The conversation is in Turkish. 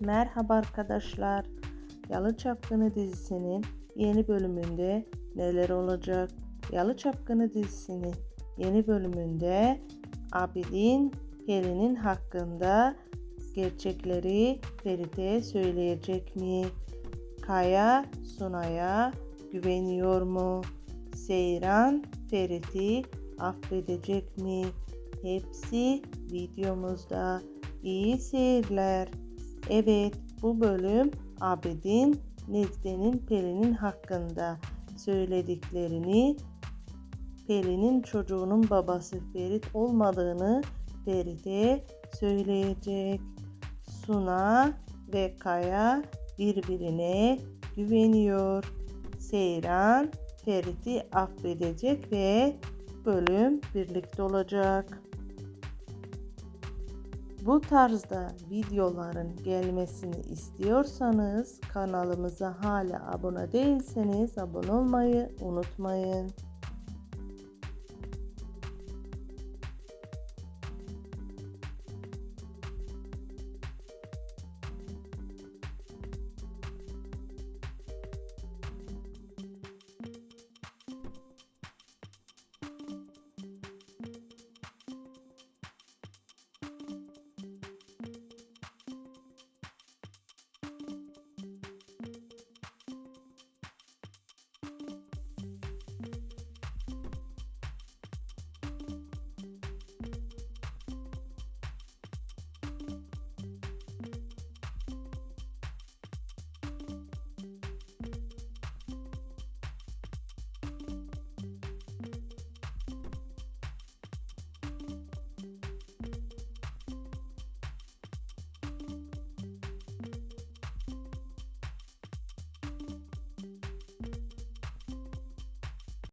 Merhaba arkadaşlar. Yalı Çapkını dizisinin yeni bölümünde neler olacak? Yalı Çapkını dizisinin yeni bölümünde Abidin Pelin'in hakkında gerçekleri Ferit'e söyleyecek mi? Kaya Sunay'a güveniyor mu? Seyran Ferit'i affedecek mi? Hepsi videomuzda. İyi seyirler. Evet, bu bölüm Abidin Nezde'nin Pelin'in hakkında söylediklerini, Pelin'in çocuğunun babası Ferit olmadığını Ferit'e söyleyecek. Suna ve Kaya birbirine güveniyor. Seyran Ferit'i affedecek ve bölüm birlikte olacak. Bu tarzda videoların gelmesini istiyorsanız kanalımıza hala abone değilseniz abone olmayı unutmayın.